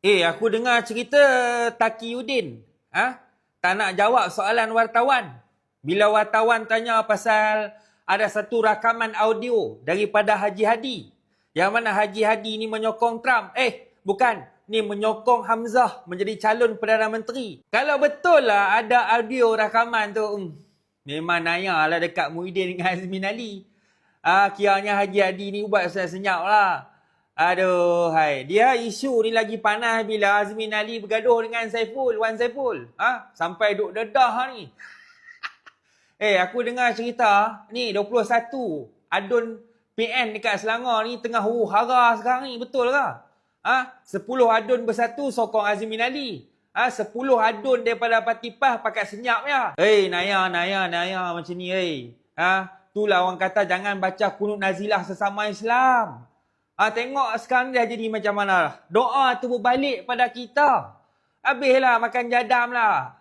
Eh, aku dengar cerita Taki Udin. Ha? Tak nak jawab soalan wartawan. Bila wartawan tanya pasal ada satu rakaman audio daripada Haji Hadi. Yang mana Haji Hadi ni menyokong Trump. Eh, bukan. Ni menyokong Hamzah menjadi calon Perdana Menteri. Kalau betul lah ada audio rakaman tu, hmm, memang naya lah dekat Muhyiddin dengan Azmin Ali. Ah, kiranya Haji Hadi ni buat senyap lah. Aduh, hai. Dia isu ni lagi panas bila Azmin Ali bergaduh dengan Saiful, Wan Saiful. Ha? Sampai duk dedah ni. eh, aku dengar cerita ni 21 adun PN dekat Selangor ni tengah huru hara sekarang ni. Betul ke? Ha? 10 adun bersatu sokong Azmin Ali. Ha? 10 adun daripada Parti PAS pakai senyap ya. Hei, Naya, Naya, Naya macam ni, hei. Ha? Itulah orang kata jangan baca kunut nazilah sesama Islam. Ha, tengok sekarang dah jadi macam mana. Doa tu berbalik pada kita. Habislah makan jadam lah.